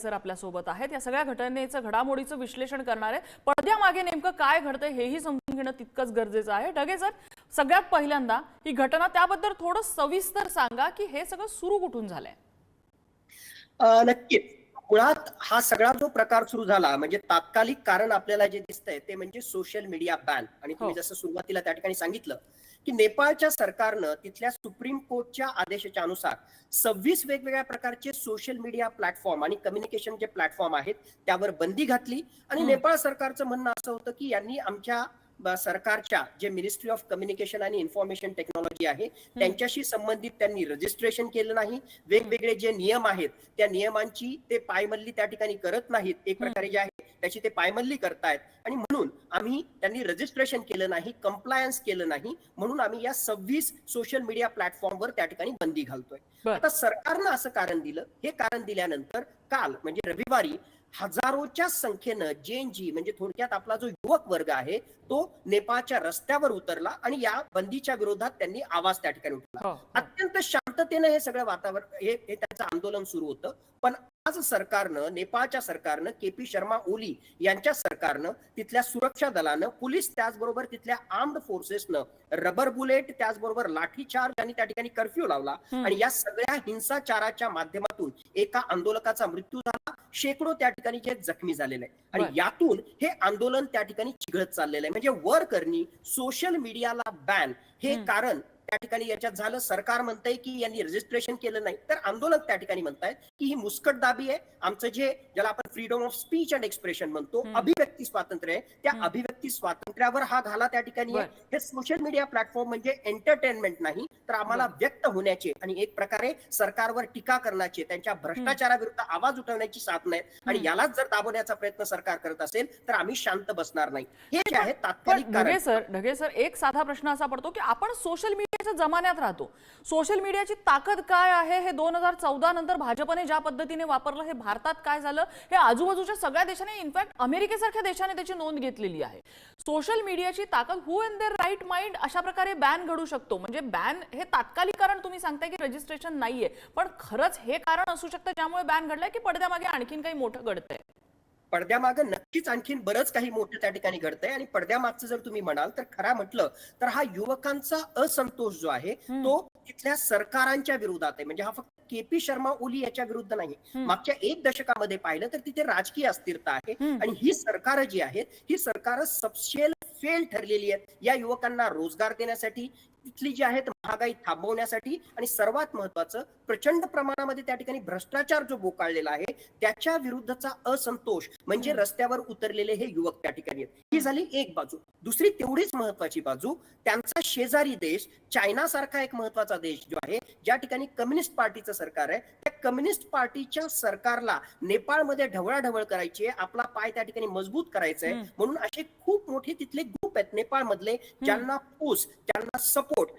Sir आपल्यासोबत आहेत. या सगळ्या घटनेचं घडामोडीचं विश्लेषण करणार आहे पडद्यामागे नेमकं काय घडतंय हेही समजून घेणं तितकंच गरजेचं आहे. ढगे सर सगळ्यात पहिल्यांदा ही घटना त्याबद्दल थोडं सविस्तर सांगा की हे सगळं सुरू कुठून झालंय? नक्कीच मुळात हा सगळा जो प्रकार सुरू झाला म्हणजे तात्कालिक कारण आपल्याला जे दिसतंय ते म्हणजे सोशल मीडिया बॅन आणि तुम्ही हो. जसं सुरुवातीला त्या ठिकाणी सांगितलं की नेपाळच्या सरकारनं तिथल्या सुप्रीम कोर्टच्या आदेशाच्या अनुसार सव्वीस वेगवेगळ्या प्रकारचे सोशल मीडिया प्लॅटफॉर्म आणि कम्युनिकेशन जे प्लॅटफॉर्म आहेत त्यावर बंदी घातली आणि. नेपाळ सरकारचं म्हणणं असं होतं की यांनी आमच्या सरकारच्या जे मिनिस्ट्री ऑफ कम्युनिकेशन आणि इन्फॉर्मेशन टेक्नॉलॉजी आहे त्यांच्याशी संबंधित त्यांनी रजिस्ट्रेशन केलं नाही. वेगवेगळे जे नियम आहेत त्या नियमांची ते पायमल्ली त्या ठिकाणी करत नाहीत. एक प्रकारे जे आहे त्याची ते पायमल्ली करतायत. आणि म्हणून आम्ही त्यांनी रजिस्ट्रेशन केलं नाही कम्प्लायन्स केलं नाही म्हणून आम्ही या सव्वीस सोशल मीडिया प्लॅटफॉर्मवर त्या ठिकाणी बंदी घालतोय. आता सरकारनं असं कारण दिलं. हे कारण दिल्यानंतर काल म्हणजे रविवारी हजारोच्या संख्येनं जेएनजी म्हणजे थोडक्यात आपला जो युवक वर्ग आहे तो नेपाळच्या रस्त्यावर उतरला आणि या बंदीच्या विरोधात त्यांनी आवाज त्या ठिकाणी उठला हो, हो. अत्यंत शांततेनं हे सगळं वातावरण हे त्यांचं आंदोलन सुरू होतं पण आज सरकारनं नेपाळच्या सरकारनं के पी शर्मा ओली यांच्या सरकारनं तिथल्या सुरक्षा दलानं पोलीस त्याचबरोबर तिथल्या आर्म्ड फोर्सेसनं रबर बुलेट त्याचबरोबर लाठीचार्ज आणि त्या ठिकाणी कर्फ्यू लावला. आणि या सगळ्या हिंसाचाराच्या माध्यमातून एका आंदोलकाचा मृत्यू झाला शेकडो त्या ठिकाणी जे जखमी झालेले आहे आणि. यातून हे आंदोलन त्या ठिकाणी चिघळत चाललेलं आहे म्हणजे वर करणी सोशल मीडियाला बॅन हे. कारण त्या ठिकाणी याच्यात झालं सरकार म्हणतंय की यांनी रजिस्ट्रेशन केलं नाही तर आंदोलक त्या ठिकाणी म्हणतायत की ही मुस्कटदाबी आहे आमचं जे ज्याला आपण freedom of speech and expression म्हणतो. अभिव्यक्ती स्वातंत्र्य आहे त्या. अभिव्यक्ती स्वातंत्र्यावर हा घाला त्या ठिकाणी. हे सोशल मीडिया प्लॅटफॉर्म म्हणजे एंटरटेनमेंट नाही तर आम्हाला व्यक्त होण्याचे आणि एक प्रकारे सरकारवर टीका करण्याचे त्यांच्या भ्रष्टाचाराविरुद्ध आवाज उठवण्याची साधन आहेत. आणि. यालाच जर दाबवण्याचा प्रयत्न सरकार करत असेल तर आम्ही शांत बसणार नाही. हे जे आहे तात्कालिक सर ढगे सर एक साधा प्रश्न असा पडतो की आपण सोशल मीडियाच्या जमान्यात राहतो. सोशल मीडियाची ताकद काय आहे हे दोन हजार चौदा नंतर भाजपने ज्या पद्धतीने वापरलं हे भारतात काय झालं? हे आजूबाजूच्या सगळ्या देशाने इनफॅक्ट अमेरिकेसारख्या देशाने त्याची नोंद घेतलेली आहे. सोशल मीडियाची ताकद who in their right mind अशा प्रकारे बॅन घडू शकतो. म्हणजे बॅन हे तात्कालिक कारण तुम्ही सांगताय की रजिस्ट्रेशन नाहीये. पण खरंच हे कारण असू शकतं ज्यामुळे बॅन घडलाय की पडद्यामागे आणखीन काही मोठं घडतंय? पडद्यामागं नक्कीच आणखीन बरंच काही मोठं त्या ठिकाणी घडतंय आणि पडद्यामागचं जर तुम्ही म्हणाल तर खरा म्हटलं तर हा युवकांचा असंतोष जो आहे. तो तिथल्या सरकारांच्या विरोधात आहे. म्हणजे हा फक्त के पी शर्मा ओली याच्या विरुद्ध नाही हम्म. मागच्या एक दशकामध्ये पाहिलं तर तिथे राजकीय अस्थिरता आहे. आणि ही सरकारं जी आहेत ही सरकारं सबशेल फेल ठरलेली आहेत या युवकांना रोजगार देण्यासाठी तिथली जी आहेत महागाई थांबवण्यासाठी आणि सर्वात महत्वाचं प्रचंड प्रमाणामध्ये त्या ठिकाणी भ्रष्टाचार जो बोकाळलेला आहे त्याच्या विरुद्धचा असंतोष म्हणजे. रस्त्यावर उतरलेले हे युवक त्या ठिकाणी आहेत ही झाली एक बाजू दुसरी तेवढीच महत्वाची बाजू त्यांचा शेजारी देश चायना सारखा एक महत्त्वाचा देश जो आहे ज्या ठिकाणी कम्युनिस्ट पार्टीचं सरकार आहे त्या कम्युनिस्ट पार्टीच्या सरकारला नेपाळमध्ये ढवळाढवळ करायची आहे आपला पाय त्या ठिकाणी मजबूत करायचा आहे. म्हणून असे खूप मोठे तिथले ग्रुप आहेत नेपाळमधले ज्यांना पोस्ट ज्यांना सपोर्ट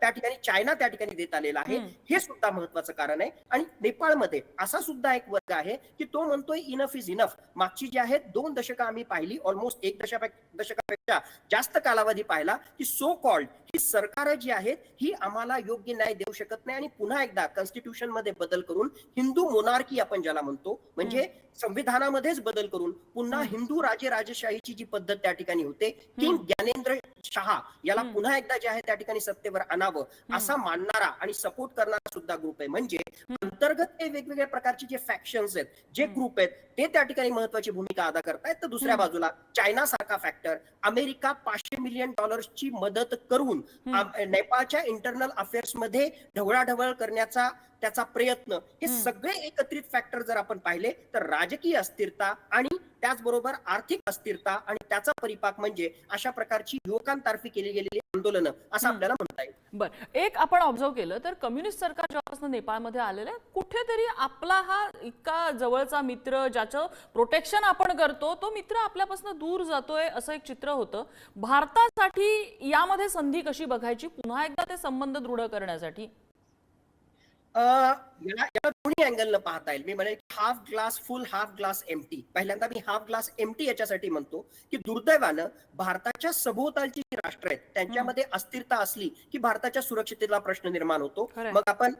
त्या ठिकाणी चायना त्या ठिकाणी देत आलेला आहे. हे सुद्धा महत्वाचं कारण आहे. आणि नेपाळमध्ये असा सुद्धा एक वर्ग आहे की तो म्हणतोय इनफ इज इनफ मागची जी आहेत दोन दशकं आम्ही पाहिली ऑलमोस्ट एक दशका दशकापेक्षा जास्त कालावधी पाहिला की सो कॉल्ड ही सरकार जी आहेत ही आम्हाला योग्य न्याय देऊ शकत नाही आणि पुन्हा एकदा कॉन्स्टिट्यूशनमध्ये बदल करून हिंदू मोनार्की आपण ज्याला म्हणतो म्हणजे संविधानामध्येच बदल करून पुन्हा. हिंदू राजे राजशाहीची जी पद्धत त्या ठिकाणी होते किंग ज्ञानेंद्र शहा याला. पुन्हा एकदा जे आहे त्या ठिकाणी सत्तेवर आणावं असा मानणारा आणि सपोर्ट करणारा सुद्धा ग्रुप आहे. म्हणजे अंतर्गत ते वेगवेगळ्या प्रकारचे जे फॅक्शन्स आहेत जे ग्रुप आहेत ते त्या ठिकाणी महत्वाची भूमिका अदा करतायत. तर दुसऱ्या. बाजूला चायना सारखा फॅक्टर अमेरिका पाचशे मिलियन डॉलर्सची मदत करून नेपाळच्या इंटरनल अफेअर्समध्ये ढवळाढवळ करण्याचा त्याचा प्रयत्न हे. सगळे एकत्रित फॅक्टर जर आपण पाहिले तर राजकीय अस्थिरता आणि त्याचबरोबर आर्थिक अस्थिरता आणि त्याचा परिपाक म्हणजे अशा प्रकारची युवकांतर्फे केली गेलेली आंदोलनं असं. आपल्याला म्हणता येईल. बर एक आपण ऑब्झर्व केलं तर कम्युनिस्ट सरकार जेव्हापासून नेपाळमध्ये आलेलं आहे कुठेतरी आपला हा इतका जवळचा मित्र ज्याचं प्रोटेक्शन आपण करतो तो मित्र आपल्यापासून दूर जातोय असं एक चित्र होतं. भारतासाठी यामध्ये संधी कशी बघायची? पुन्हा एकदा ते संबंध दृढ करण्यासाठी. अ, याला दोन्ही अँगलनं पाहता येईल. मी म्हणेल half glass full half glass empty पहिल्यांदा मी हाफ ग्लास एमटी याच्यासाठी म्हणतो की दुर्दैवानं भारताच्या सभोवतालची जी राष्ट्र आहेत त्यांच्यामध्ये अस्थिरता असली की भारताच्या सुरक्षितेला प्रश्न निर्माण होतो. मग आपण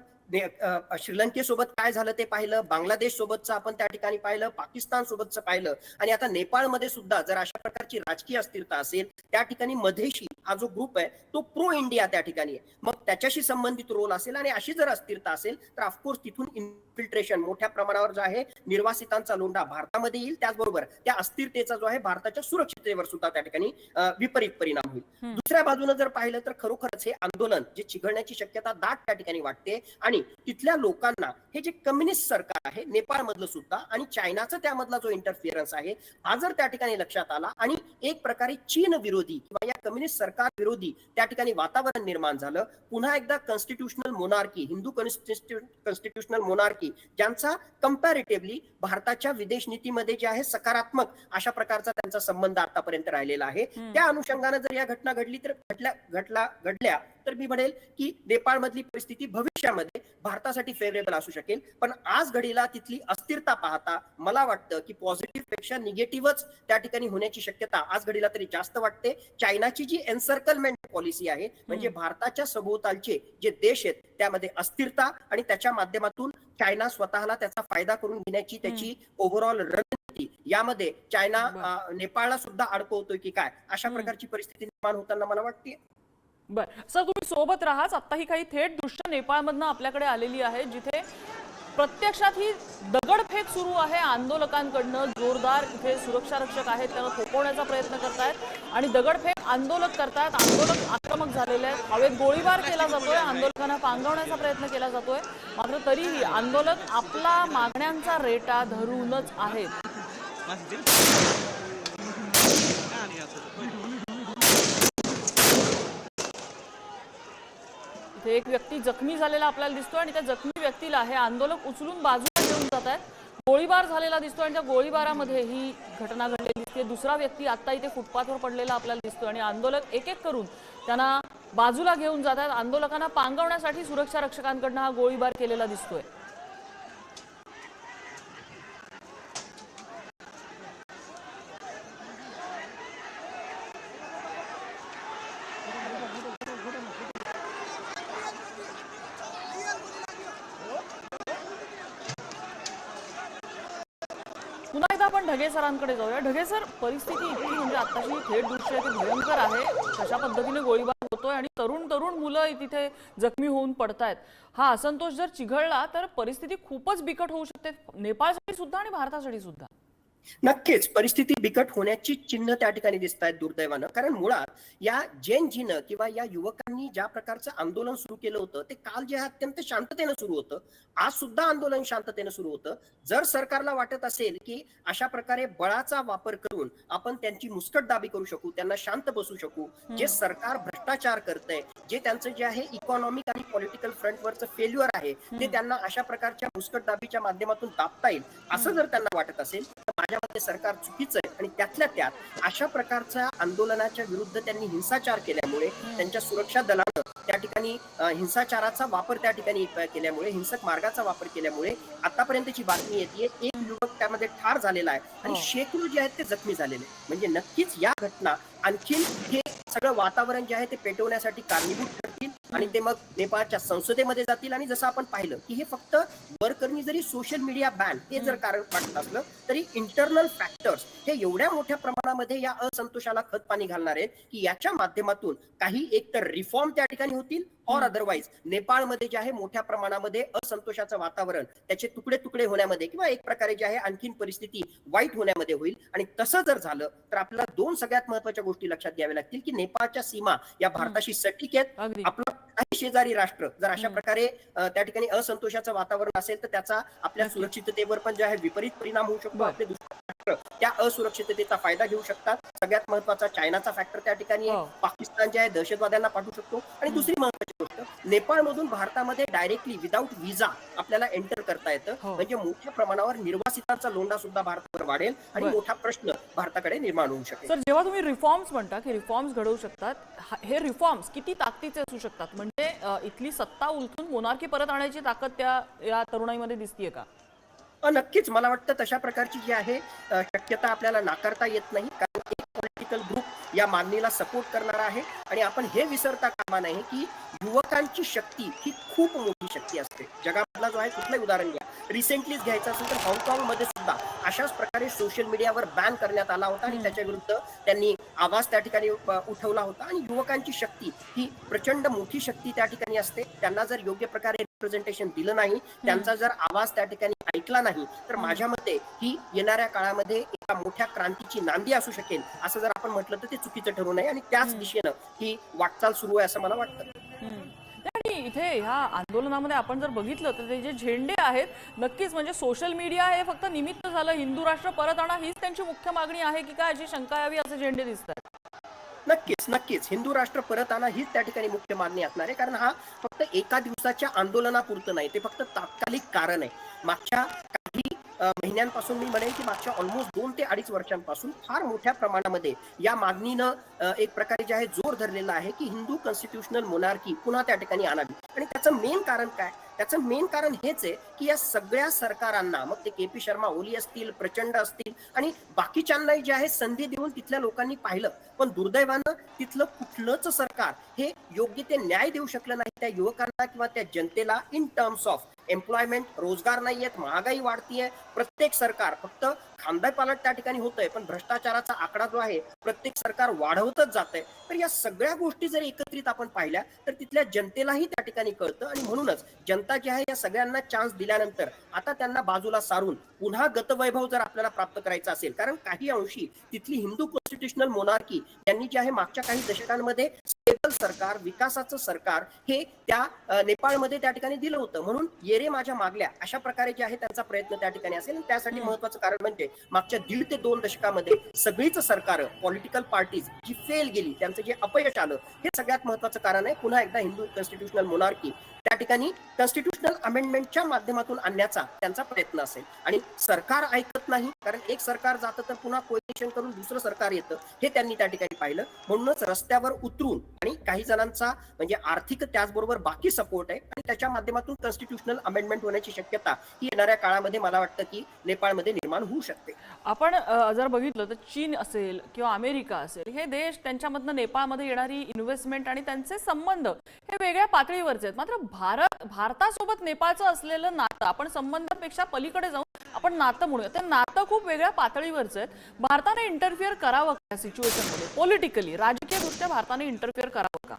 श्रीलंकेसोबत काय झालं ते पाहिलं बांगलादेश सोबतचं आपण त्या ठिकाणी पाहिलं पाकिस्तान सोबतचं पाहिलं आणि आता नेपाळमध्ये सुद्धा जर अशा प्रकारची राजकीय अस्थिरता असेल त्या ठिकाणी मधेशी हा जो ग्रुप आहे तो प्रो इंडिया त्या ठिकाणी आहे. मग त्याच्याशी संबंधित रोल असेल आणि अशी जर अस्थिरता असेल तर ऑफकोर्स तिथून इन्फिल्ट्रेशन मोठ्या प्रमाणावर जो आहे निर्वासितांचा लोंढा भारतामध्ये येईल त्याचबरोबर त्या अस्थिरतेचा जो आहे भारताच्या सुरक्षिततेवर सुद्धा त्या ठिकाणी विपरीत परिणाम होईल. दुसऱ्या बाजूनं जर पाहिलं तर खरोखरच हे आंदोलन जे चिघळण्याची शक्यता दाट त्या ठिकाणी वाटते आणि तिथल्या लोकांना हे जे कम्युनिस्ट सरकार आहे नेपाळमधलं सुद्धा आणि चायनाचा त्यामधला जो इंटरफिअरन्स आहे हा जर त्या ठिकाणी लक्षात आला आणि एक प्रकारे चीन विरोधी किंवा या कम्युनिस्ट सरकार विरोधी त्या ठिकाणी वातावरण निर्माण झालं पुन्हा एकदा constitutional monarchy Hindu constitutional monarchy ज्यांचा कम्पॅरेटिव्हली भारताच्या विदेश नीतीमध्ये जे आहे सकारात्मक अशा प्रकारचा त्यांचा संबंध आतापर्यंत राहिलेला आहे. त्या अनुषंगानं जर या घटना घडली तर घडल्या घडला घडल्या तर मी म्हणेल की नेपाळमधली परिस्थिती भविष्यामध्ये भारतासाठी फेवरेबल असू शकेल. पण आज घडीला तिथली अस्थिरता पाहता मला वाटतं की पॉझिटिव्हपेक्षा निगेटिव्हच त्या ठिकाणी होण्याची शक्यता आज घडीला तरी जास्त वाटते. चायनाची जी एन्सर्कलमेंट पॉलिसी आहे म्हणजे भारताच्या सभोवतालचे जे देश आहेत त्यामध्ये अस्थिरता आणि त्याच्या माध्यमातून चायना स्वतःला त्याचा फायदा करून घेण्याची त्याची ओव्हरऑल रणनीती यामध्ये चायना नेपाळला सुद्धा अडकवतोय की काय अशा. प्रकारची परिस्थिती निर्माण होताना मला वाटते बर. सर तुम्ही सोबत राहाच. आता ही काही थेट दृश्य नेपाळमधनं आपल्याकडे आलेली आहे जिथे प्रत्यक्षात ही दगडफेक सुरू आहे. आंदोलकांकडनं जोरदार इथे सुरक्षा रक्षक आहेत त्यांना थोपवण्याचा प्रयत्न करतायत आणि दगडफेक आंदोलक करतायत. आंदोलक आक्रमक झालेले आहेत. हवेत गोळीबार केला जातोय. आंदोलकांना पांगवण्याचा प्रयत्न केला जातोय. मात्र तरीही आंदोलक आपला मागण्यांचा रेटा धरूनच आहेत इथे एक व्यक्ती जखमी झालेला आपल्याला दिसतोय आणि त्या जखमी व्यक्तीला हे आंदोलक उचलून बाजूला घेऊन जात आहेत. गोळीबार झालेला दिसतोय आणि त्या गोळीबारामध्ये ही घटना घडलेली दिसते. दुसरा व्यक्ती आता इथे फुटपाथवर पडलेला आपल्याला दिसतोय आणि आंदोलक एक एक करून त्यांना बाजूला घेऊन जात आहेत. आंदोलकांना पांगवण्यासाठी सुरक्षा रक्षकांकडनं हा गोळीबार केलेला दिसतोय पुन्हा एकदा आपण ढगे सरांकडे जाऊया. ढगे सर परिस्थिती इतकी म्हणजे आताची थेट दृश्य आहे ते भयंकर आहे. कशा पद्धतीने गोळीबार होतोय आणि तरुण तरुण मुलं तिथे जखमी होऊन पडतायत. हा असंतोष जर चिघळला तर परिस्थिती खूपच बिकट होऊ शकते. नेपाळसाठी सुद्धा आणि भारतासाठी सुद्धा. नक्कीच परिस्थिती बिकट होण्याची चिन्ह त्या ठिकाणी दिसत आहेत दुर्दैवानं. कारण मुळात या जैन जीनं किंवा या युवकांनी ज्या प्रकारचं आंदोलन सुरू केलं होतं ते काल जे अत्यंत शांततेनं सुरू होतं आज सुद्धा आंदोलन शांततेनं सुरू होतं. जर सरकारला वाटत असेल की अशा प्रकारे बळाचा वापर करून आपण त्यांची मुस्कटदाबी करू शकू त्यांना शांत बसू शकू जे सरकार भ्रष्टाचार करतंय जे त्यांचं जे आहे इकॉनॉमिक आणि पॉलिटिकल फ्रंटवरचं फेल्युअर आहे ते त्यांना अशा प्रकारच्या मुस्कटदाबीच्या माध्यमातून दाबता येईल असं जर त्यांना वाटत असेल तर माझ्या मते सरकार चुकीचं आहे. आणि त्यातल्या त्यात अशा प्रकारच्या आंदोलनाच्या विरुद्ध त्यांनी हिंसाचार केल्यामुळे त्यांच्या सुरक्षा दलानं त्या ठिकाणी हिंसाचाराचा वापर त्या ठिकाणी केल्यामुळे हिंसक मार्गाचा वापर केल्यामुळे आतापर्यंतची बातमी येते एक युवक त्यामध्ये ठार झालेला आहे. आणि हो. शेकडो जे आहेत ते जखमी झालेले म्हणजे नक्कीच या घटना आणखीन हे सगळं वातावरण जे आहे ते पेटवण्यासाठी कारणीभूत ठरतील आणि ते मग नेपाळच्या संसदेमध्ये जातील. आणि जसं आपण पाहिलं की हे फक्त वरकरणी जरी सोशल मीडिया बॅन हे जर कारण वाटत असलं तरी इंटरनल फॅक्टर्स हे एवढ्या मोठ्या प्रमाणामध्ये या असंतोषाला खत पाणी घालणार आहेत की याच्या माध्यमातून काही एक तर रिफॉर्म त्या ठिकाणी होतील ऑर अदरवाईज नेपाळमध्ये जे आहे मोठ्या प्रमाणामध्ये असंतोषाचं वातावरण त्याचे तुकडे तुकडे होण्यामध्ये किंवा एक प्रकारे जे आहे आणखीन परिस्थिती वाईट होण्यामध्ये होईल. आणि तसं जर झालं तर आपल्याला दोन सगळ्यात महत्त्वाच्या गोष्टी लक्षात घ्याव्या लागतील की नेपाळच्या सीमा या भारताशी सटीक आहेत. आपलं काही शेजारी राष्ट्र जर अशा प्रकारे त्या ठिकाणी असंतोषाचं वातावरण असेल तर त्याचा आपल्या. सुरक्षिततेवर पण जे आहे विपरीत परिणाम होऊ शकतो. आपले दुसरे राष्ट्र त्या असुरक्षिततेचा फायदा घेऊ शकतात. सगळ्यात महत्त्वाचा चायनाचा फॅक्टर त्या ठिकाणी हो. पाकिस्तान जे आहे दहशतवाद्यांना पाठवू शकतो. आणि दुसरी महत्वाची गोष्ट नेपाळमधून भारतामध्ये डायरेक्टली विदाऊट विजा आपल्याला एंटर करता येतं. हो. म्हणजे मोठ्या प्रमाणावर निर्वासितांचा लोंढा सुद्धा भारतावर वाढेल आणि. मोठा प्रश्न भारताकडे निर्माण होऊ शकेल. सर जेव्हा तुम्ही रिफॉर्म्स म्हणता की रिफॉर्म्स घडवू शकतात हा- रिफॉर्म्स किती ताकदीचे असू शकतात? म्हणजे इथली सत्ता उलथून मोनार्की परत आणायची ताकद त्या या तरुणाईमध्ये दिसतीये का? नक्कीच. मला वाटतं तशा प्रकारची जी आहे शक्यता आपल्याला नाकारता येत नाही. पॉलिटिकल ग्रुप या मागणीला सपोर्ट करणार आहे. आणि आपण हे विसरता कामा नाही की युवकांची शक्ती ही खूप मोठी शक्ती असते. जगामधला जो आहे कुठलंही उदाहरण घ्या. रिसेंटलीच घ्यायचं असेल तर हाँगकाँगमध्ये सुद्धा अशाच प्रकारे सोशल मीडियावर बॅन करण्यात आला होता आणि त्याच्या विरुद्ध त्यांनी आवाज त्या ठिकाणी उठवला होता. आणि युवकांची शक्ती ही प्रचंड मोठी शक्ती त्या ठिकाणी असते. त्यांना जर योग्य प्रकारे रिप्रेझेंटेशन दिलं नाही त्यांचा जर आवाज त्या ठिकाणी ऐकला नाही तर माझ्या मते ही येणाऱ्या काळामध्ये एका मोठ्या क्रांतीची नांदी असू शकेल असं जर आपण म्हटलं तर ते चुकीचं ठरू नये. आणि त्याच दिशेनं ही वाटचाल सुरू आहे असं मला वाटतं. इथे ह्या आंदोलनामध्ये आपण जर बघितलं तर ते जे झेंडे आहेत नक्कीच म्हणजे सोशल मीडिया हे फक्त निमित्त झालं. हिंदू राष्ट्र परत आणा हीच त्यांची मुख्य मागणी आहे की काय अशी शंका यावी असे झेंडे दिसत आहेत? नक्कीच नक्कीच. हिंदू राष्ट्र परत आणा हीच त्या ठिकाणी मुख्य मागणी असणार आहे. कारण हा फक्त एका दिवसाच्या आंदोलनापुरतं नाही ते फक्त तात्कालिक कारण आहे. मागच्या महिन्यांपासून मी म्हणेन की मागच्या ऑलमोस्ट दोन ते अडीच वर्षांपासून फार मोठ्या प्रमाणामध्ये या मागणीनं एक प्रकारे जे आहे जोर धरलेला आहे की हिंदू कॉन्स्टिट्युशनल मोनार्की पुन्हा त्या ठिकाणी आणावी. आणि त्याचं मेन कारण काय? त्याचं मेन कारण हेच आहे की या सगळ्या सरकारांना मग ते के पी शर्मा ओली असतील प्रचंड असतील आणि बाकीच्यांनाही जे आहे संधी देऊन तिथल्या लोकांनी पाहिलं. पण दुर्दैवानं तिथलं कुठलंच सरकार हे योग्य ते न्याय देऊ शकलं नाही त्या युवकांना किंवा त्या जनतेला इन टर्म्स ऑफ एम्प्लॉयमेंट रोजगार नाहीयेत महागाई वाढतीये. प्रत्येक सरकार फक्त खांदा पालट त्या ठिकाणी होतंय पण भ्रष्टाचाराचा आकडा जो आहे प्रत्येक सरकार वाढवतच जात आहे तर या सगळ्या गोष्टी जर एकत्रित आपण पाहिल्या तर तिथल्या जनतेलाही त्या ठिकाणी कळतं आणि म्हणूनच जनता जी आहे या सगळ्यांना चान्स दिल्यानंतर आता त्यांना बाजूला सारून पुन्हा गतवैभव जर आपल्याला प्राप्त करायचा असेल कारण काही अंशी तिथली हिंदू कॉन्स्टिट्युशनल मोनार्की यांनी जे आहे मागच्या काही दशकांमध्ये सरकार विकासाचं सरकार हे त्या नेपाळमध्ये त्या ठिकाणी दिलं होतं. म्हणून ये रे माझ्या मागल्या. अशा प्रकारे जे आहे त्यांचा प्रयत्न त्या ठिकाणी असेल. त्यासाठी महत्वाचं कारण म्हणजे मागच्या दीड ते दोन दशकामध्ये सगळीच सरकार पॉलिटिकल पार्टीज जी फेल गेली त्यांचं जे अपयश आलं हे सगळ्यात महत्वाचं कारण आहे. पुन्हा एकदा हिंदू कॉन्स्टिट्युशनल मोनार्की त्या ठिकाणी कॉन्स्टिट्युशनल अमेंडमेंटच्या माध्यमातून आणण्याचा त्यांचा प्रयत्न असेल. आणि सरकार ऐकत नाही कारण एक सरकार जातं तर पुन्हा कोएलिशन करून दुसरं सरकार येतं हे त्यांनी त्या ठिकाणी पाहिलं. म्हणूनच रस्त्यावर उतरून आणि काही जणांचा म्हणजे आर्थिक त्याचबरोबर बाकी सपोर्ट आहे आणि त्याच्या माध्यमातून कॉन्स्टिट्युशनल अमेंडमेंट होण्याची शक्यता ही येणाऱ्या काळामध्ये मला वाटतं की नेपाळमध्ये निर्माण होऊ शकते. आपण जर बघितलं तर चीन असेल किंवा अमेरिका असेल हे देश त्यांच्यामधनं नेपाळमध्ये येणारी इन्व्हेस्टमेंट आणि त्यांचे संबंध हे वेगळ्या पातळीवरचे आहेत. मात्र भारत भारतासोबत नेपाळचं असलेलं नातं आपण संबंधापेक्षा पलीकडे जाऊन आपण नातं म्हणूया. ते नातं खूप वेगळ्या पातळीवरचं आहे भारताने इंटरफिअर करावं का सिच्युएशनमध्ये पॉलिटिकली राजकीयदृष्ट्या भारताने इंटरफिअर करावं का?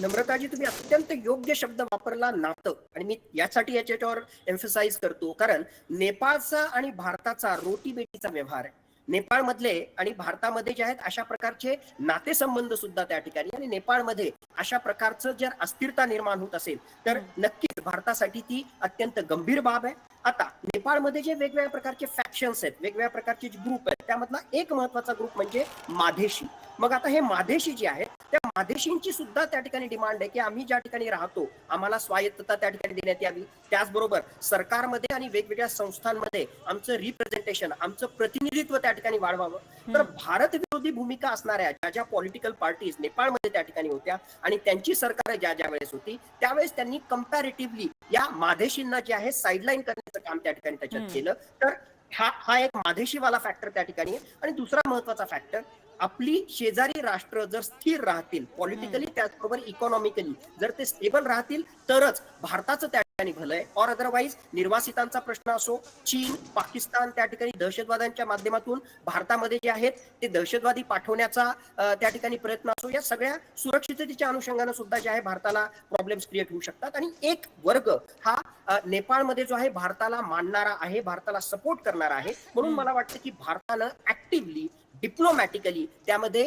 नम्रताजी तुम्ही अत्यंत योग्य शब्द वापरला नातं. आणि मी यासाठी याच्यावर एम्फसाइज करतो. कारण नेपाळचा आणि भारताचा रोटी बेटीचा व्यवहार आहे नेपाळमधले आणि भारतामध्ये जे आहेत अशा प्रकारचे नातेसंबंध सुद्धा त्या ठिकाणी आणि नेपाळमध्ये अशा प्रकारचं जर अस्थिरता निर्माण होत असेल तर नक्कीच भारतासाठी ती अत्यंत गंभीर बाब आहे. आता नेपाळमध्ये जे वेगवेगळ्या प्रकारचे फॅक्शन्स आहेत वेगवेगळ्या प्रकारचे जे ग्रुप आहेत त्यामधला एक महत्त्वाचा ग्रुप म्हणजे माधेशी. मग आता हे माधेशी जे आहेत त्या माधेशींची सुद्धा त्या ठिकाणी डिमांड आहे की आम्ही ज्या ठिकाणी राहतो आम्हाला स्वायत्तता त्या ठिकाणी देण्यात यावी. त्याचबरोबर सरकारमध्ये आणि वेगवेगळ्या संस्थांमध्ये आमचं रिप्रेझेंटेशन आमचं प्रतिनिधित्व त्या ठिकाणी वाढवावं. तर भारत विरोधी भूमिका असणाऱ्या ज्या ज्या पॉलिटिकल पार्टीज नेपाळमध्ये त्या ठिकाणी होत्या आणि त्यांची सरकार ज्या ज्या वेळेस होती त्यावेळेस त्यांनी कम्पॅरेटिव्हली या माधेशींना जे आहे साईडलाईन करण्याचं काम त्या ठिकाणी त्याच्यात केलं. तर हा हा एक माधेशीवाला फॅक्टर त्या ठिकाणी आहे. आणि दुसरा महत्त्वाचा फॅक्टर आपली शेजारी राष्ट्र जर स्थिर राहतील पॉलिटिकली त्याचबरोबर इकॉनॉमिकली जर ते स्टेबल राहतील तरच भारताचं त्या ठिकाणी भलं आहे. ऑर अदरवाईज निर्वासितांचा प्रश्न असो चीन पाकिस्तान त्या ठिकाणी दहशतवाद्यांच्या माध्यमातून भारतामध्ये जे आहेत ते दहशतवादी पाठवण्याचा त्या ठिकाणी प्रयत्न असो या सगळ्या सुरक्षिततेच्या अनुषंगाने सुद्धा जे आहे भारताला प्रॉब्लेम्स क्रिएट होऊ शकतात. आणि एक वर्ग हा नेपाळमध्ये जो आहे भारताला मानणारा आहे भारताला सपोर्ट करणारा आहे. म्हणून मला वाटतं की भारतानं ऍक्टिव्हली डिप्लोमॅटिकली त्यामध्ये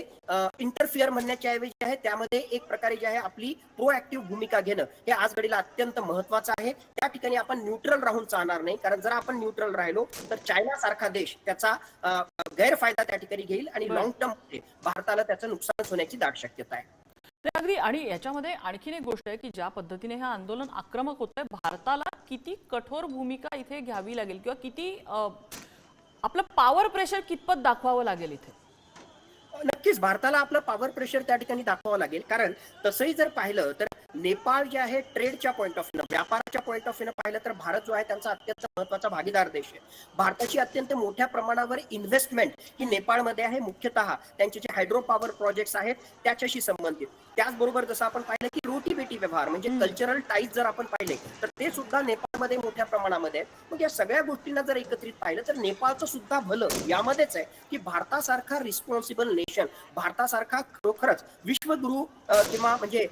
इंटरफिअर म्हणण्याच्या ऐवजी आहे त्यामध्ये एक प्रकारे जे आहे आपली प्रोएक्टिव्ह भूमिका घेणं हे आज घडीला अत्यंत महत्वाचं आहे. त्या ठिकाणी आपण न्यूट्रल राहून चालणार नाही कारण जर आपण न्यूट्रल राहिलो तर चायना सारखा देश त्याचा गैरफायदा त्या ठिकाणी घेईल आणि. लॉंग टर्म भारताला त्याचं नुकसान होण्याची दाट शक्यता आहे. ते अगदी आणि याच्यामध्ये आणखीन एक गोष्ट आहे की ज्या पद्धतीने हे आंदोलन आक्रमक होतंय भारताला किती कठोर भूमिका इथे घ्यावी लागेल किंवा किती आपलं पॉवर प्रेशर कितपत दाखवावं लागेल इथे? नक्कीच भारताला आपलं पॉवर प्रेशर त्या ठिकाणी दाखवावं लागेल. कारण तसंही जर पाहिलं तर नेपाळ जे आहे ट्रेडच्या पॉईंट ऑफ व्ह्यू व्यापाराच्या पॉईंट ऑफ व्ह्यू पाहिलं तर भारत जो आहे त्यांचा अत्यंत महत्त्वाचा भागीदार देश आहे. भारताची अत्यंत मोठ्या प्रमाणावर इन्व्हेस्टमेंट ही नेपाळमध्ये आहे मुख्यतः त्यांचे जे हायड्रो पॉवर प्रोजेक्ट्स आहेत त्याच्याशी संबंधित. त्याचबरोबर जसं आपण पाहिलं की रोटी बेटी व्यवहार म्हणजे कल्चरल टाईज जर आपण पाहिले तर ते सुद्धा नेपाळमध्ये मोठ्या प्रमाणामध्ये आहेत. मग या सगळ्या गोष्टींना जर एकत्रित पाहिलं तर नेपाळचं सुद्धा भलं यामध्येच आहे की भारतासारखा रिस्पॉन्सिबल नेशन भारतासारखा खरोखरच विश्वगुरु किंवा म्हणजे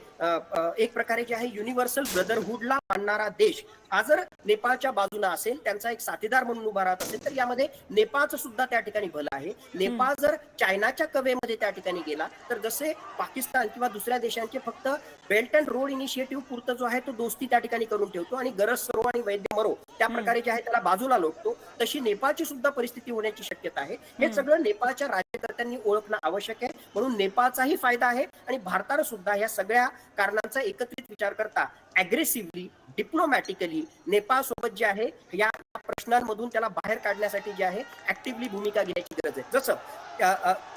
एक प्रकारे जे आहे युनिव्हर्सल ब्रदरहुडला मानणारा देश. हा जर नेपाळच्या बाजूला असेल त्यांचा एक साथीदार म्हणून उभा राहत असेल तर यामध्ये नेपाळचं सुद्धा त्या ठिकाणी भलं आहे. नेपाळ जर चायनाच्या कवेमध्ये त्या ठिकाणी गेला तर जसे पाकिस्तान किंवा दुसऱ्या देशांचे फक्त बेल्ट अँड रोड इनिशिएटिव्ह पुरतं जो आहे तो दोस्ती त्या ठिकाणी करून ठेवतो आणि गरज सरो आणि वैद्य मरो त्या प्रकारे जे आहे त्याला बाजूला लोटतो. तशी नेपाळची सुद्धा परिस्थिती होण्याची शक्यता आहे. हे सगळं नेपाळच्या राज्यकर्त्यांनी ओळखणं आवश्यक आहे. म्हणून नेपाळचाही फायदा आहे आणि भारतानं सुद्धा या सगळ्या कारणांचा एकत्रित विचार करता अग्रेसिव्हली डिप्लोमॅटिकली नेपाळ सोबत जे आहे या प्रश्नांमधून त्याला बाहेर काढण्यासाठी जे आहे ऍक्टिव्हली भूमिका घेण्याची गरज आहे. जसं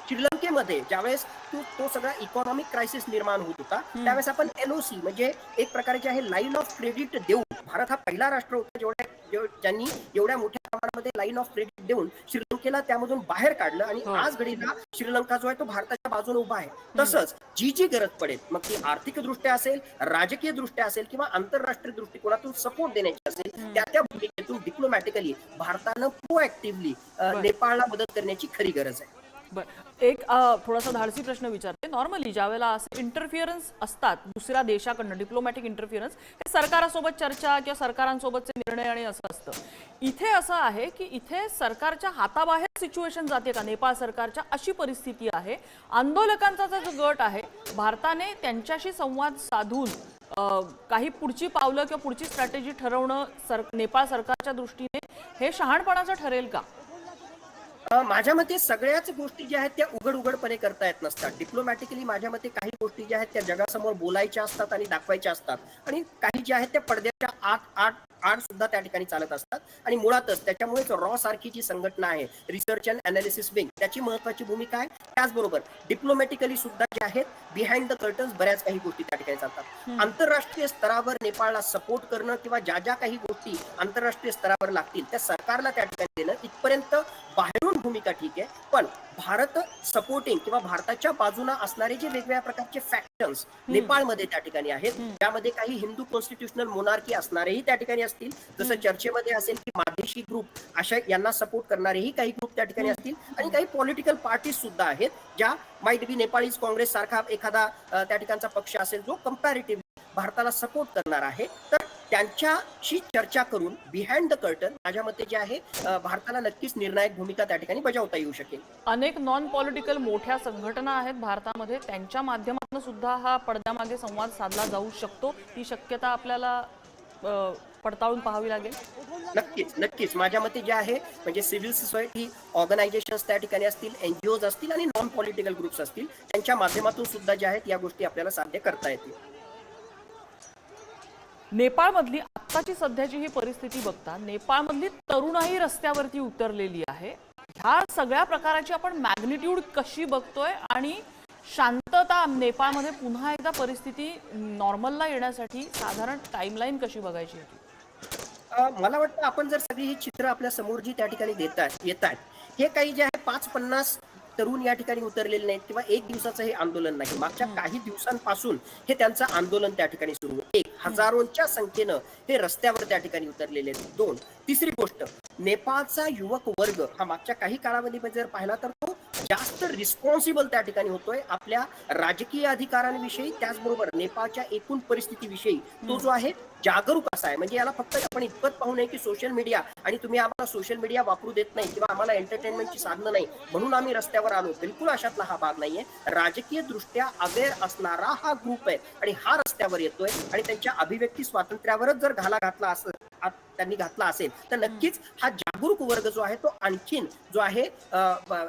श्रीलंकेमध्ये ज्यावेळेस तो तो सगळा इकॉनॉमिक क्रायसिस निर्माण होत होता त्यावेळेस आपण एलओसी म्हणजे एक प्रकारे जे आहे लाईन ऑफ क्रेडिट देऊन भारत हा पहिला राष्ट्र होता जेवढ्या जेव- ज्यांनी एवढ्या मोठ्या प्रमाणामध्ये लाईन ऑफ क्रेडिट देऊन श्रीलंकेला त्यामधून बाहेर काढलं आणि हो. आज घडीला श्रीलंका जो आहे तो भारताच्या बाजूने उभा आहे तसंच जी जी गरज पडेल मग ती आर्थिक दृष्ट्या असेल राजकीय दृष्ट्या असेल किंवा आंतरराष्ट्रीय दृष्टिकोनातून सपोर्ट देण्याची असेल त्या त्या भूमिकेतून डिप्लोमॅटिकली भारतानं प्रोएक्टिव्हली. नेपाळला मदत करण्याची खरी गरज आहे बरं. एक अ, थोडासा धाडसी प्रश्न विचारते. नॉर्मली ज्या वेळेला असे इंटरफिअरन्स असतात दुसऱ्या देशाकडनं डिप्लोमॅटिक इंटरफिअरन्स हे सरकारासोबत चर्चा किंवा सरकारांसोबतचे निर्णय आणि असं असतं. इथे असं आहे की इथे सरकारच्या हाताबाहेर सिच्युएशन जाते का? नेपाळ सरकारच्या अशी परिस्थिती आहे. आंदोलकांचा जो गट आहे भारताने त्यांच्याशी संवाद साधून अ, काही पुढची पावलं किंवा पुढची स्ट्रॅटेजी ठरवणं सर नेपाळ सरकारच्या दृष्टीने हे शहाणपणाचं ठरेल का? माझ्या मते सगळ्याच गोष्टी ज्या आहेत त्या उघड उघडपणे करता येत नसतात. डिप्लोमॅटिकली माझ्या मते काही गोष्टी ज्या आहेत त्या जगासमोर बोलायच्या असतात आणि दाखवायच्या असतात. आणि काही ज्या आहेत त्या पडद्याच्या आत आत आड सुद्धा त्या ठिकाणी चालत असतात. आणि मुळातच त्याच्यामुळेच रॉ सारखी जी संघटना आहे रिसर्च अँड अनालिसिस विंग त्याची महत्वाची भूमिका आहे. त्याचबरोबर डिप्लोमॅटिकली सुद्धा जे आहेत बिहाइंड द कर्टन्स बऱ्याच काही गोष्टी त्या ठिकाणी चालतात. आंतरराष्ट्रीय स्तरावर नेपाळला सपोर्ट करणं किंवा ज्या ज्या काही गोष्टी आंतरराष्ट्रीय स्तरावर लागतील त्या सरकारला त्या ठिकाणी देणं इथपर्यंत बाहेरून भूमिका ठीक आहे. पण भारत सपोर्टिंग किंवा भारताच्या बाजूला असणारे जे वेगवेगळ्या प्रकारचे फॅक्शन्स नेपाळमध्ये त्या ठिकाणी आहेत. त्यामध्ये काही हिंदू कॉन्स्टिट्युशनल मोनार्की असणारेही त्या ठिकाणी असतील. जसं चर्चेमध्ये असेल की मादेशी ग्रुप अशा यांना सपोर्ट करणारेही काही ग्रुप त्या ठिकाणी असतील. आणि काही पॉलिटिकल पार्टीज सुद्धा आहेत ज्या माईट बी नेपाळीज काँग्रेस सारखा एखादा त्या ठिकाणचा पक्ष असेल जो कम्पॅरेटिव्ह भारताला सपोर्ट करणार आहे. तर त्यांच्याशी चर्चा करून बिहाइंड द कर्टन माझ्या मते जे आहे भारताला नक्कीच निर्णायक भूमिका त्या ठिकाणी बजावता येऊ शकेल. अनेक नॉन पॉलिटिकल मोठ्या संघटना आहेत भारतामध्ये. त्यांच्या माध्यमातून सुद्धा हा पडद्यामागे संवाद साधला जाऊ शकतो. ती शक्यता आपल्याला पडताळून पाहावी लागेल. नक्कीच नक्कीच. माझ्या मते जे आहे म्हणजे सिव्हिल सोसायटी ऑर्गनायझेशन्स त्या ठिकाणी असतील एनजीओ असतील आणि नॉन पॉलिटिकल ग्रुप्स असतील त्यांच्या माध्यमातून सुद्धा ज्या आहेत या गोष्टी आपल्याला साध्य करता येतील. नेपाळमधली आत्ताची सध्याची ही परिस्थिती बघता नेपाळमधली तरुणाई रस्त्यावरती उतरलेली आहे. ह्या सगळ्या प्रकाराची आपण मॅग्निट्यूड कशी बघतोय आणि शांतता नेपाळमध्ये पुन्हा एकदा परिस्थिती नॉर्मलला येण्यासाठी साधारण टाइमलाईन कशी बघायची होती मला वाटतं आपण जर सगळी ही चित्र आपल्यासमोर जी त्या ठिकाणी देतात येत आहेत हे काही जे आहे पाच पन्नास तरुण या ठिकाणी उतरलेले नाहीत किंवा एक दिवसाचं हे आंदोलन नाही. मागच्या काही दिवसांपासून हे त्यांचं आंदोलन त्या ठिकाणी सुरू. एक हजारोंच्या संख्येनं हे रस्त्यावर त्या ठिकाणी उतरलेले आहेत. दोन तिसरी गोष्ट नेपाळचा युवक वर्ग हा मागच्या काही कालावधीमध्ये जर पाहिला तर तो जास्त रिस्पॉन्सिबल त्या ठिकाणी होतोय. आपल्या राजकीय अधिकारांविषयी त्याचबरोबर नेपाळच्या एकूण परिस्थितीविषयी तो जो आहे जागरूक असा आहे. म्हणजे याला फक्त आपण इतपत पाहू नये की सोशल मीडिया आणि तुम्ही आम्हाला सोशल मीडिया वापरू देत नाही किंवा आम्हाला एंटरटेनमेंटची साधनं नाही म्हणून आम्ही रस्त्यावर आलो बिलकुल अशातला हा भाग नाहीये. राजकीय दृष्ट्या अवेअर असणारा हा ग्रुप आहे आणि हा रस्त्यावर येतोय आणि त्यांच्या अभिव्यक्ती स्वातंत्र्यावरच जर घाला घातला असं त्यांनी घातला असेल तर नक्कीच हा जागरूक वर्ग जो आहे तो आणखीन जो आहे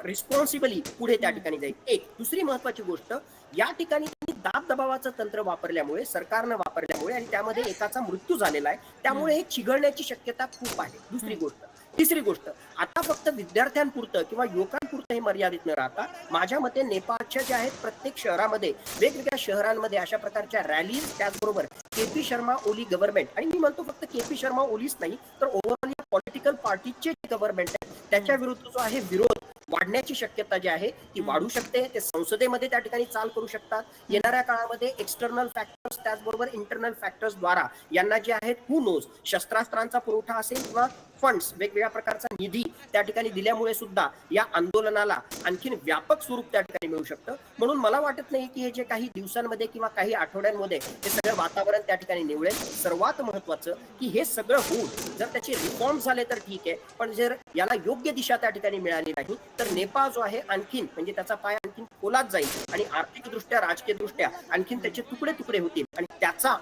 रिस्पॉन्सिबली पुढे त्या ठिकाणी जाईल. एक दुसरी महत्वाची गोष्ट या ठिकाणी त्यांनी दाब दबावाचं तंत्र वापरल्यामुळे सरकारनं वापरल्यामुळे आणि त्यामध्ये एकाचा मृत्यू झालेला आहे त्यामुळे हे चिघळण्याची शक्यता खूप आहे. दुसरी गोष्ट तिसरी गोष्ट आता फक्त विद्यार्थ्यांपुरतं किंवा युवकांपुरतं हे मर्यादित न राहता माझ्या मते नेपाळच्या ज्या आहेत प्रत्येक शहरामध्ये वेगवेगळ्या शहरांमध्ये अशा प्रकारच्या रॅलीज त्याचबरोबर K P Sharma Oli government आणि मी म्हणतो फक्त के पी शर्मा ओलीच नाही तर ओव्हरऑल या पॉलिटिकल पार्टीचे जे गव्हर्नमेंट आहे त्याच्या विरुद्ध जो आहे विरोध वाढण्याची शक्यता जी आहे ती वाढू शकते. ते संसदेमध्ये त्या ठिकाणी चाल करू शकतात. येणाऱ्या काळामध्ये एक्सटर्नल फॅक्टर्स त्याचबरोबर इंटरनल फॅक्टर्स द्वारा यांना जे आहेत हू नोज शस्त्रास्त्रांचा पुरवठा असेल किंवा फंड्स वेगवेगळ्या प्रकारचा निधी त्या ठिकाणी दिल्यामुळे सुद्धा या आंदोलनाला आणखीन व्यापक स्वरूप त्या ठिकाणी मिळू शकतं. म्हणून मला वाटत नाही की हे जे काही दिवसांमध्ये किंवा काही आठवड्यांमध्ये हे सगळं वातावरण त्या ठिकाणी निवळेल. सर्वात महत्वाचं की हे सगळं होऊन जर त्याचे रिफॉर्म झाले तर ठीक आहे पण जर याला योग्य दिशा त्या ठिकाणी मिळाली नाही तर नेपाळ जो आहे आणखीन म्हणजे त्याचा पाय आणखीन खोलात जाईल आणि आर्थिकदृष्ट्या राजकीय दृष्ट्या आणखीन त्याचे तुकडे तुकडे होतील आणि त्याचा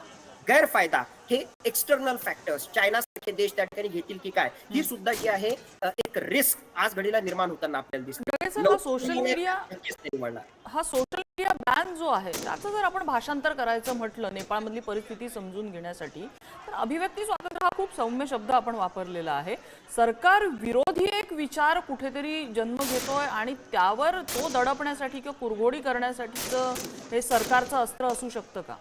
गैरफायदा हे एक्सटर्नल फॅक्टर्स चायना सारखे देश त्या ठिकाणी घेतील की काय? ही सुद्धा जी आहे एक रिस्क आज घडीला निर्माण होताना आपल्याला दिसते. हा नाही निवडणार. हा सोशल मीडिया बॅन जो आहे त्याचं जर आपण भाषांतर करायचं म्हटलं नेपाळमधली परिस्थिती समजून घेण्यासाठी तर अभिव्यक्ती स्वातंत्र्य हा खूप सौम्य शब्द आपण वापरलेला आहे. सरकार विरोधी एक विचार कुठेतरी जन्म घेतोय आणि त्यावर तो दडपण्यासाठी किंवा कुरघोडी करण्यासाठीचं हे सरकारचं अस्त्र असू शकतं का?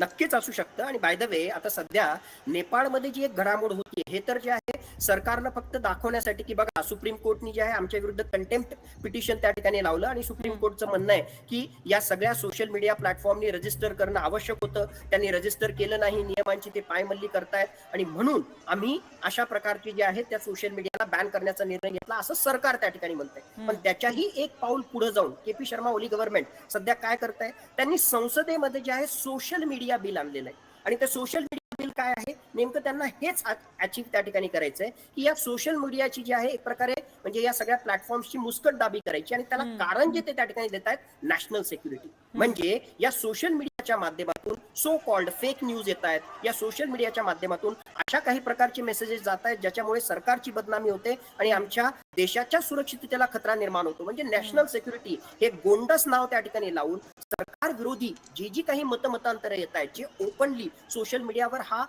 नक्कीच असू शकतं. आणि बाय द वे आता सध्या नेपाळमध्ये जी एक घडामोड होती हे तर जे आहे सरकारनं फक्त दाखवण्यासाठी की बघा सुप्रीम कोर्टनी जे आहे आमच्या विरुद्ध कंटेम्प्ट पिटिशन त्या ठिकाणी लावलं. आणि सुप्रीम कोर्टचं म्हणणं आहे की या सगळ्या सोशल मीडिया प्लॅटफॉर्मनी रजिस्टर करणं आवश्यक होतं. त्यांनी रजिस्टर केलं नाही नियमांची ते पायमल्ली करतायत. आणि म्हणून आम्ही अशा प्रकारची जे आहे त्या सोशल मीडियाला बॅन करण्याचा निर्णय घेतला असं सरकार त्या ठिकाणी म्हणतंय. पण त्याच्याही एक पाऊल पुढे जाऊन K P Sharma Oli government सध्या काय करताय त्यांनी संसदेमध्ये जे आहे सोशल मीडिया बिल आणलेलं आहे. आणि ते सोशल मीडिया बिल काय आहे? नेमकं त्यांना हेच अचीव त्या ठिकाणी करायचंय की या सोशल मीडियाची जी आहे एक प्रकारे म्हणजे या सगळ्या प्लॅटफॉर्मची मुस्कटदाबी करायची आणि त्याला कारण जे ते त्या ठिकाणी देत आहेत नॅशनल सिक्युरिटी म्हणजे या सोशल मीडियाच्या माध्यमातून सो कॉल्ड फेक न्यूज येत आहेत. या सोशल मीडियाच्या माध्यमातून अशा काही प्रकारचे मेसेजेस जात आहेत ज्याच्यामुळे सरकारची बदनामी होते आणि आमच्या देशाच्या सुरक्षिततेला खतरा निर्माण होतो. म्हणजे नॅशनल सिक्युरिटी हे गोंडस नाव त्या ठिकाणी लावून सरकार विरोधी जी जी काही मतमतांतर येत आहेत जे ओपनली सोशल मीडियावर हा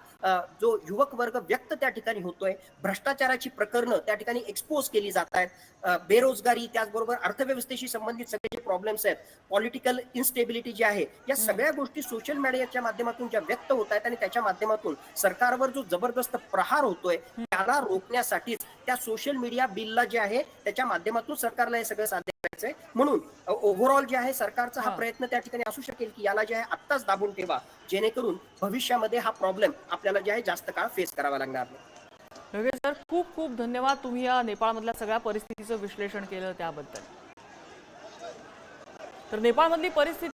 जो युवक वर्ग व्यक्त त्या ठिकाणी होतोय भ्रष्टाचाराची प्रकरणं त्या ठिकाणी एक्सपोज केली जात आहेत बेरोजगारी त्याचबरोबर अर्थव्यवस्थेशी संबंधित सगळे जे प्रॉब्लेम्स आहेत पॉलिटिकल इन्स्टेबिलिटी जी आहे या सगळ्या गोष्टी सोशल मीडियाच्या माध्यमातून ज्या व्यक्त होत आहेत आणि त्याच्या माध्यमातून सरकारवर जो जबरदस्त प्रहार होतोय त्याला रोखण्यासाठीच त्या सोशल मीडिया बिलला जे आहे त्याच्या माध्यमातून सरकारला हे सगळं साध्य करायचंय. म्हणून ओव्हरऑल जे आहे सरकारचा हा हा. प्रयत्न त्या ठिकाणी असू शकेल की याला जे आहे आत्ताच दाबून ठेवा. जेणेकरून भविष्यामध्ये हा प्रॉब्लेम आपल्याला जे आहे जास्त काळ फेस करावा लागणार नाही. योगेश सर खूप खूप धन्यवाद तुम्ही या नेपाळमधल्या सगळ्या परिस्थितीचं विश्लेषण केलं त्याबद्दल. तर नेपाळमधली परिस्थिती